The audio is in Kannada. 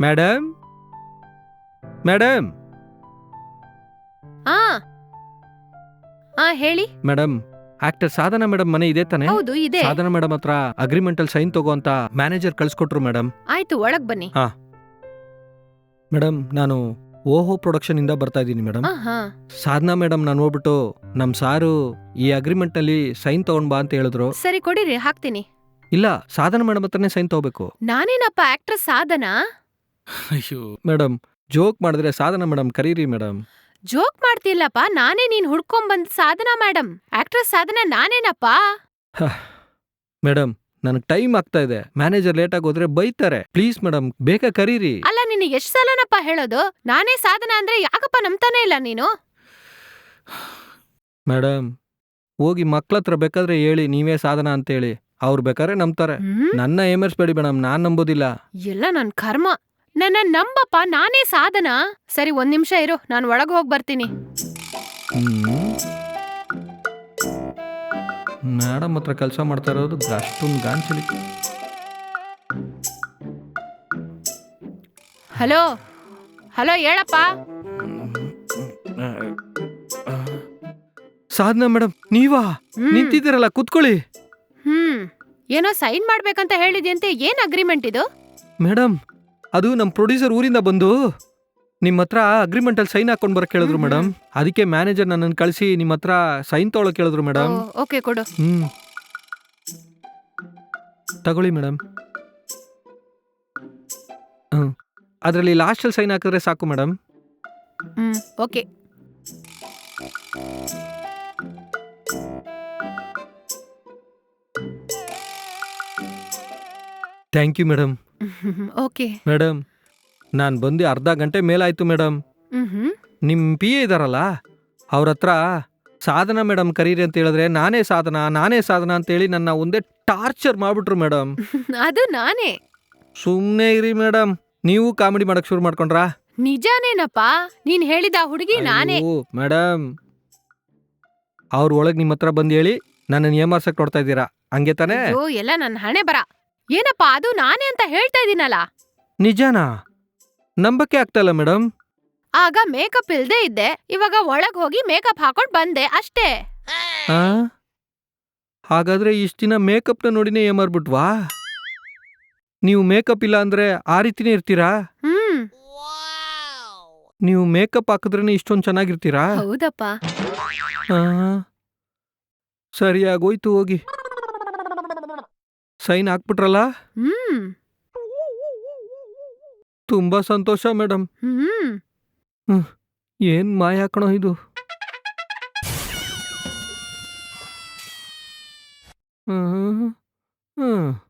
ಮೇಡಮ್ ಮೇಡಮ್ ಆ. ಆ ಹೇಳಿ. ಮೇಡಮ್ ಆಕ್ಟರ್ ಸಾಧನಾ ಮೇಡಮ್ ಮನೆ ಇದೆ ತಾನೆ? ಹೌದು ಇದೆ. ಸಾಧನಾ ಮೇಡಮ್ ಹತ್ರ ಅಗ್ರಿಮೆಂಟ್ ಅಲ್ಲಿ ಸೈನ್ ತಗೋ ಅಂತ ಮ್ಯಾನೇಜರ್ ಕಳ್ಸ್ಕೊಟ್ರು ಮೇಡಮ್ ಆಯ್ತು ಒಳಗ್ ಬನ್ನಿ. ಮೇಡಮ್ ನಾನು ಓಹೋ ಪ್ರೊಡಕ್ಷನ್ ಇಂದ ಬರ್ತಾ ಇದ್ದೀನಿ ಮೇಡಮ್ ಸಾಧನಾ ಮೇಡಮ್ ನಾನು ಹೋಗ್ಬಿಟ್ಟು ನಮ್ ಸಾರು ಈ ಅಗ್ರಿಮೆಂಟ್ ಅಲ್ಲಿ ಸೈನ್ ತಗೊಂಡ್ ಬಾ ಅಂತ ಹೇಳಿದ್ರು. ಸರಿ ಕೊಡಿರಿ ಹಾಕ್ತೀನಿ. ಇಲ್ಲ ಸಾಧನಾ ಮೇಡಮ್ ಹತ್ರನೇ ಸೈನ್ ತಗೋಬೇಕು. ನಾನೇನಪ್ಪ ಆಕ್ಟ್ರೆಸ್ ಸಾಧನಾ? ಅಯ್ಯೋ. ಮೇಡಮ್ ಜೋಕ್ ಮಾಡಿದ್ರೆ ಸಾಧನ ಮೇಡಮ್ ಕರೀರಿ ಮೇಡಮ್. ಜೋಕ್ ಮಾಡ್ತಿಲ್ಲಪ್ಪ ನಾನೇ ನೀನ್ ಹುಡ್ಕೊಂಬಂದ್ ಸಾಧನ ಸಾಧನಾ ಮೇಡಮ್. ಆಕ್ಟ್ರೆಸ್ ಸಾಧನಾ ನಾನೇನಪ್ಪ? ಮೇಡಮ್ ನನಗೆ ಟೈಮ್ ಆಗ್ತಾ ಇದೆ. ಮ್ಯಾನೇಜರ್ ಲೇಟ್ ಆಗಿ ಹೋದ್ರೆ ಬೈತಾರೆ. ಪ್ಲೀಸ್ ಮೇಡಮ್ ಬೇಗ ಕರೀರಿ. ಅಲ್ಲ ನಿನ್ನ ಎಷ್ಟ್ ಸಲನಪ್ಪ ಹೇಳೋದು? ನಾನೇ ಸಾಧನಾ ಅಂದ್ರೆ ಯಾಕಪ್ಪ ನಂಬ್ತಾನೆ ಇಲ್ಲ ನೀನು? ಮೇಡಮ್ ಹೋಗಿ ಮಕ್ಳ ಹತ್ರ ಬೇಕಾದ್ರೆ ಹೇಳಿ ನೀವೇ ಸಾಧನ ಅಂತೇಳಿ ಅವ್ರು ಬೇಕಾದ್ರೆ ನಂಬ್ತಾರೆ. ಹ್ಮ್? ನನ್ನ ಏಮರ್ಸ್ಬೇಡಿ ಮೇಡಮ್ ನಾನ್ ನಂಬೋದಿಲ್ಲ. ಎಲ್ಲ ನನ್ ಕರ್ಮ. ನನ್ನ ನಂಬಪ್ಪ ನಾನೇ ಸಾಧನ. ಸರಿ ಒಂದ್ ನಿಮಿಷ ಇರು ನಾನು ಒಳಗೆ ಹೋಗಿ ಬರ್ತೀನಿ. ಮೇಡಮ್ ಹತ್ರ ಕೆಲಸ ಮಾಡ್ತಾ ಇರೋದು ಅಷ್ಟೊಂದು ಗಾಂಚಲಿ. ಹಲೋ ಹಲೋ ಹೇಳಪ್ಪ. ಸಾಧನ ಮೇಡಮ್ ನೀವಾ? ಹ್ಮ್. ನಿಂತಿದ್ದೀರಲ್ಲ ಕುತ್ಕೊಳ್ಳಿ. ಹ್ಮ್. ಏನೋ ಸೈನ್ ಮಾಡ್ಬೇಕಂತ ಹೇಳಿದ್ಯಂತೆ ಏನ್ ಅಗ್ರಿಮೆಂಟ್ ಇದು? ಮೇಡಮ್ ಅದು ನಮ್ಮ ಪ್ರೊಡ್ಯೂಸರ್ ಊರಿಂದ ಬಂದು ನಿಮ್ಮ ಹತ್ರ ಅಗ್ರಿಮೆಂಟಲ್ಲಿ ಸೈನ್ ಹಾಕೊಂಡು ಬರಕ್ ಹೇಳಿದ್ರು ಮೇಡಮ್ ಅದಕ್ಕೆ ಮ್ಯಾನೇಜರ್ ನನ್ನನ್ನು ಕಳಿಸಿ ನಿಮ್ಮ ಹತ್ರ ಸೈನ್ ತೊಗೊಳಕ್ಕೆ ಹೇಳಿದ್ರು ಮೇಡಮ್ ಓಕೆ ಕೊಡು. ಹ್ಞೂ ತಗೊಳ್ಳಿ ಮೇಡಮ್ ಹ್ಞೂ ಅದರಲ್ಲಿ ಲಾಸ್ಟಲ್ಲಿ ಸೈನ್ ಹಾಕಿದ್ರೆ ಸಾಕು ಮೇಡಮ್ ಹ್ಞೂ okay thank you madam okay madam ನಾನು ಬಂದು ಅರ್ಧ ಗಂಟೆ ಮೇಲಾಯ್ತು ಮೇಡಮ್ ಹ್ಮ್ ನಿಮ್ಮ ಪಿ ಎ ಇದಾರಲ್ಲ ಅವ್ರ ಹತ್ರ ಸಾಧನ ಮೇಡಮ್ ಕರೀರಿ ಅಂತ ಹೇಳಿದ್ರೆ ನಾನೇ ಸಾಧನ ನಾನೇ ಸಾಧನ ಅಂತೇಳಿ ನನ್ನ ಒಂದೇ ಟಾರ್ಚರ್ ಮಾಡ್ಬಿಟ್ರು ಮೇಡಮ್ ಅದು ನಾನೇ. ಸುಮ್ಮನೆ ಇರಿ ಮೇಡಮ್ ನೀವು ಕಾಮಿಡಿ ಮಾಡಕ್ ಶುರು ಮಾಡ್ಕೊಂಡ್ರಾ? ನಿಜಾನೇನಪ್ಪ? ನೀನ್ ಹೇಳಿದ ಹುಡುಗಿ ನಾನೇ. ಮೇಡಮ್ ಅವ್ರ ಒಳಗ್ ನಿಮ್ಮ ಹತ್ರ ಬಂದು ಹೇಳಿ ನನ್ನ ಏಮಾರ್ಸಕ್ ನೋಡ್ತಾ ಇದ್ದೀರಾ? ಹಂಗೆ ತಾನೇ? ಅಯ್ಯೋ ಎಲ್ಲ ನನ್ನ ಹಣೆ ಬರ. ಏನಪ್ಪ ಅದು ನಾನೇ ಅಂತ ಹೇಳ್ತಾ ಇದೀನಲ್ಲ? ನಿಜಾನಾ? ನಂಬಕ್ಕೆ ಆಗ್ತಲ್ಲ ಮೇಡಮ್ ಆಗ ಮೇಕಪ್ ಇಲ್ದೇ ಇದ್ದೆ ಇವಾಗ ಒಳಗ್ ಹೋಗಿ ಮೇಕಪ್ ಹಾಕೊಂಡ್ ಬಂದೆ ಅಷ್ಟೇ. ಆ? ಹಾಗಾದ್ರೆ ಇಷ್ಟ ದಿನ ಮೇಕಪ್ನ ನೋಡಿನೇ ಏಮಾರ್ಬಿಟ್ವಾ? ನೀವು ಮೇಕಪ್ ಇಲ್ಲ ಅಂದ್ರೆ ಆ ರೀತಿನೇ ಇರ್ತೀರಾ? ಹ್ಮ್. ನೀವು ಮೇಕಪ್ ಹಾಕಿದ್ರೇನೆ ಇಷ್ಟೊಂದು ಚೆನ್ನಾಗಿರ್ತೀರಾ? ಹೌದಪ್ಪ. ಆ? ಸರಿಯಾಗೋಯ್ತು ಹೋಗಿ. ಸೈನ್ ಹಾಕ್ಬಿಟ್ರಲ್ಲ? ಹ್ಮ್. ತುಂಬಾ ಸಂತೋಷ ಮೇಡಮ್ ಹ್ಮ್. ಏನ್ ಮಾಯ ಹಾಕಣೋ ಇದು? ಹ್ಮ್ ಹ್ಮ್.